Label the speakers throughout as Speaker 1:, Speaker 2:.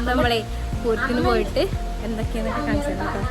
Speaker 1: നമ്മളെ പൂരത്തിന് പോയിട്ട് എന്തൊക്കെയാന്നൊക്കെ കാണിച്ചു തരാം.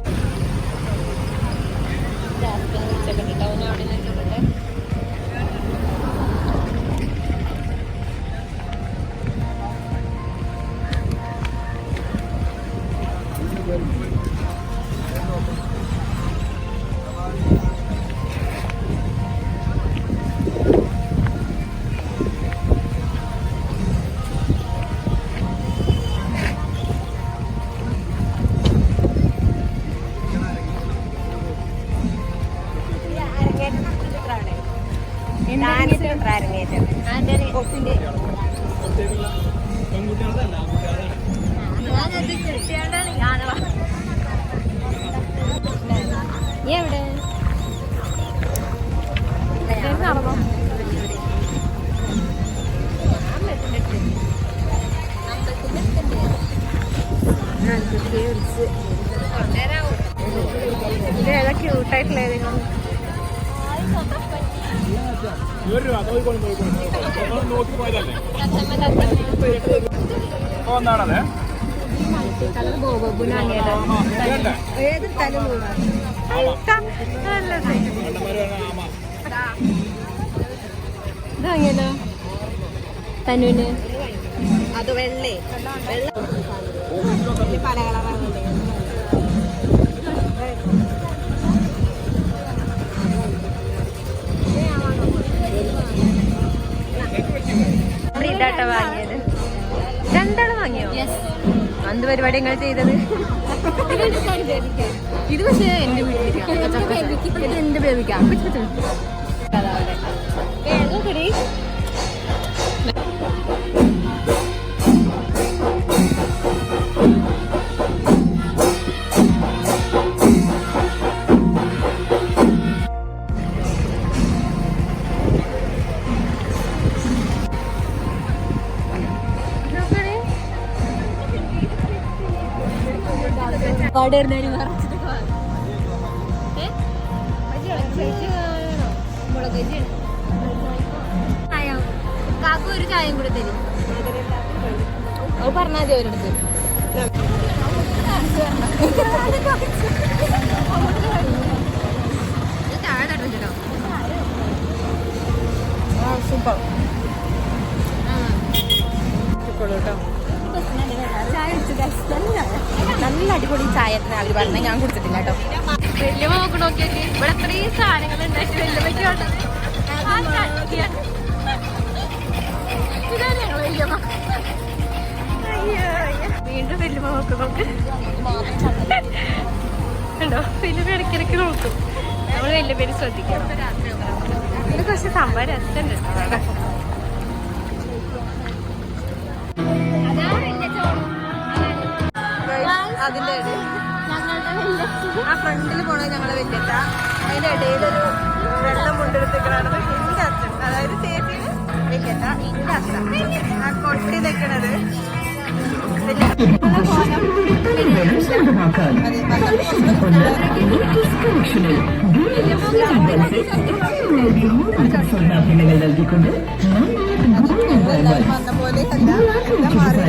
Speaker 2: ഇതല്ലേ?
Speaker 1: ഏത് തലും തനുവിന്
Speaker 3: അത് വെള്ളേ. വെള്ള പല
Speaker 1: പരിപാടി നിങ്ങൾ ചെയ്തത്? ഇത് പക്ഷേ എന്റെ ഇത് എന്റെ ബേബിക്കാം കാക്കു ഒരു ചായയും കൂടെ തരും അത് പറഞ്ഞാൽ മതി അവരടുത്ത് സൂപ്പർ ചായ കുടിച്ചു നല്ല അടിപൊളി ചായ അവർ പറഞ്ഞ ഞാൻ കുടിച്ചിട്ടില്ല കേട്ടോ വലിയ നോക്ക് നോക്കിയിട്ട് ഇവിടെ അത്രയും സാധനങ്ങൾ ഉണ്ടായിട്ട് വലിയ പറ്റിയോണ്ട് വീണ്ടും വലിയ നോക്ക് നോക്ക് കണ്ടോ വലിയ ഇടയ്ക്കിടയ്ക്ക് നോക്കും നമ്മൾ വലിയ പേര് ശ്രദ്ധിക്കണം ഇത് കുറച്ച് സംഭവം രസമുണ്ട്
Speaker 3: അതിന്റെ ഇടയിൽ. ആ ഫ്രണ്ടിൽ പോണത് ഞങ്ങളെ വെല്ലിട്ട അതിന്റെ ഇടയിലൊരു വെള്ളം കൊണ്ടെടുത്തിട്ടാണ് എന്റെ അച്ഛൻ. അതായത് ചേച്ചിന് വെല്ലിട്ട എന്റെ അച്ഛൻ. ആ കൊട്ടി നിൽക്കണത്
Speaker 4: നൽകിക്കൊണ്ട്
Speaker 3: വന്ന പോലെ അല്ല എല്ലാം മാറി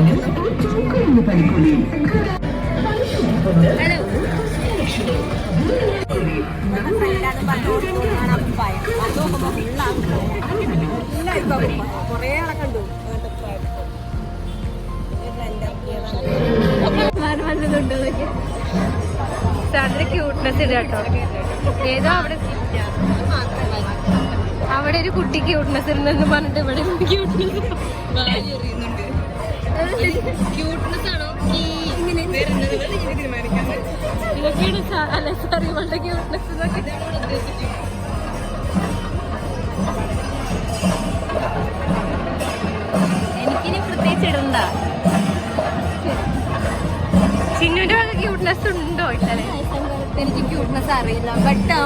Speaker 1: ക്യൂട്ട്നെസ് ഇല്ല കേട്ടോ. ഏതോ അവിടെ? അവിടെ ഒരു കുട്ടി ക്യൂട്ട്നെസ് ഉണ്ടെന്ന് പറഞ്ഞിട്ട് ഇവിടെ ക്യൂട്ട്നെസ് ക്യൂട്ട്നെസ് ആണോ? എനിക്കിനി പ്രത്യേകിച്ച് ഇടണ്ട ചിന്നുവിന്റെ വക ക്യൂട്ട്നെസ് ഉണ്ടോ ഇട്ടല്ലേ എനിക്ക് ക്യൂട്ട്നെസ് അറിയില്ല ബട്ട്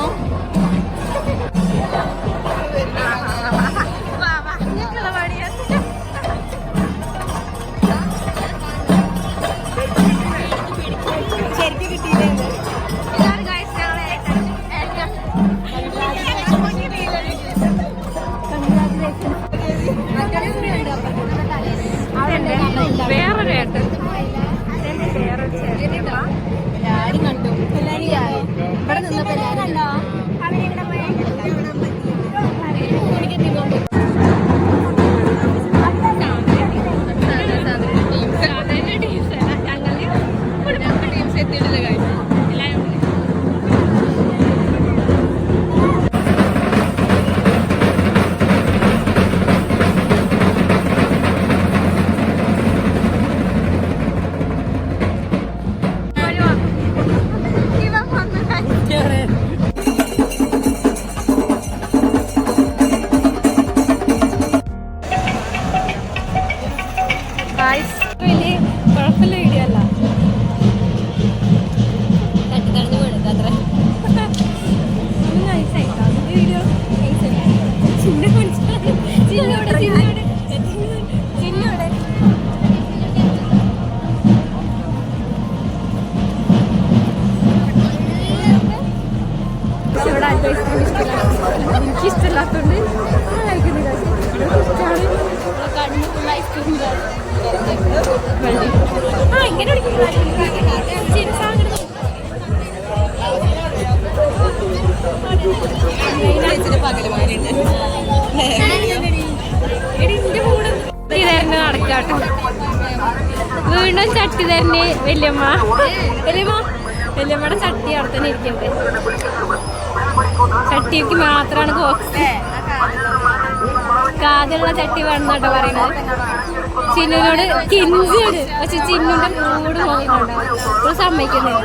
Speaker 1: ഗായ്സ് വലിയ കുഴപ്പമില്ല
Speaker 3: വീഡിയോ അല്ല എനിക്കിഷ്ടമില്ലാത്തതുകൊണ്ട് കഴിക്കുന്നില്ല ഇഷ്ടമാണ്. ആ ഇങ്ങനെ വീണ്ടും ചട്ടി തന്നെ വല്യമ്മ. വല്യമ്മ വല്യമ്മയുടെ ചട്ടി അവിടെ തന്നെ ഇരിക്കണ്ടേ? ചട്ടിക്ക് മാത്രമാണ് ബോക്സ് കാതുള്ള ചട്ടി വേണം എന്നാ പറയുന്നത്. ചിന്നുനോട് കിഞ്ചിയുണ്ട് പക്ഷെ ചിന്നുന്റെ മൂട് പോകുന്നുണ്ടോ ഇപ്പോൾ സമ്മതിക്കുന്നില്ല.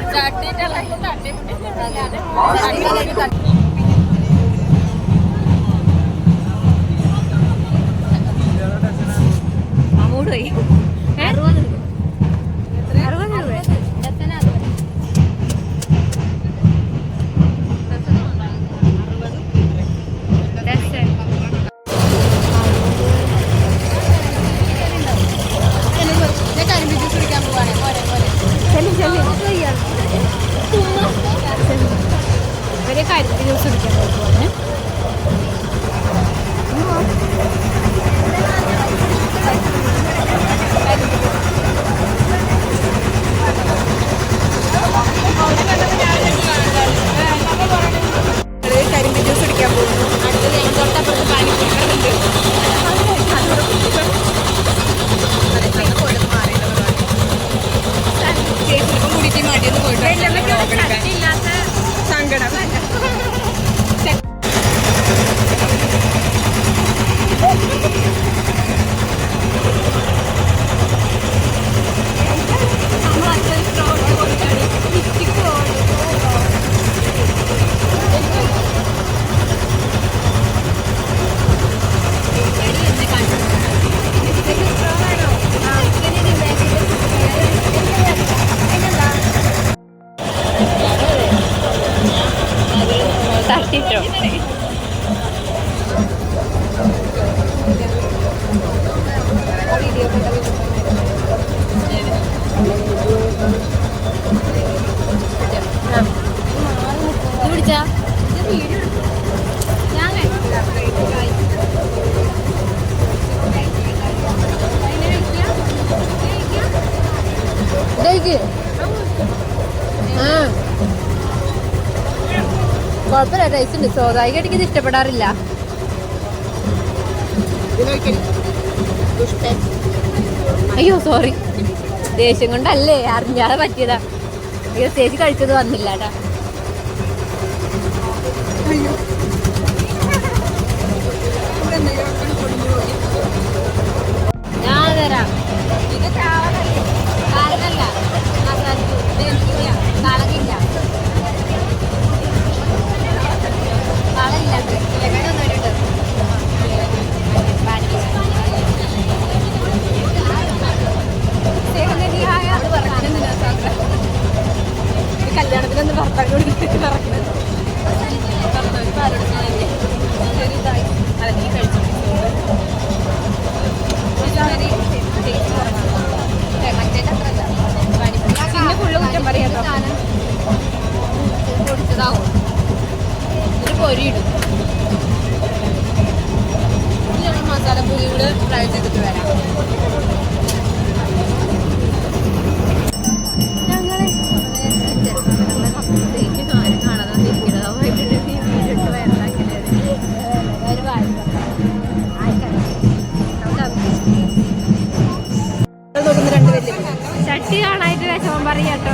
Speaker 3: കുഴപ്പമില്ല ടേസ്റ്റ് ഉണ്ട്. സ്വാഭാവിക ഇത് ഇഷ്ടപ്പെടാറില്ല. അയ്യോ സോറി ദേഷ്യം കൊണ്ടല്ലേ? അറിഞ്ഞാതെ പറ്റിയതാ. ചേച്ചി കഴിച്ചത് വന്നില്ല കേട്ടാ. കല്യാണത്തിനൊന്ന് ഭർത്താവിനോട് പറയാട്ടോ കൊടുത്തതാവും. ഒരു പൊരിയിടും മസാലപ്പൂരി കൂടെ ട്രൈ ചെയ്തിട്ട് വരാം. ചട്ടി കാണായിട്ട് വിഷമം പറയാട്ടോ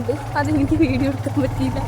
Speaker 1: കണ്ട് അതെനിക്ക് വീഡിയോ എടുക്കാൻ പറ്റിയില്ല.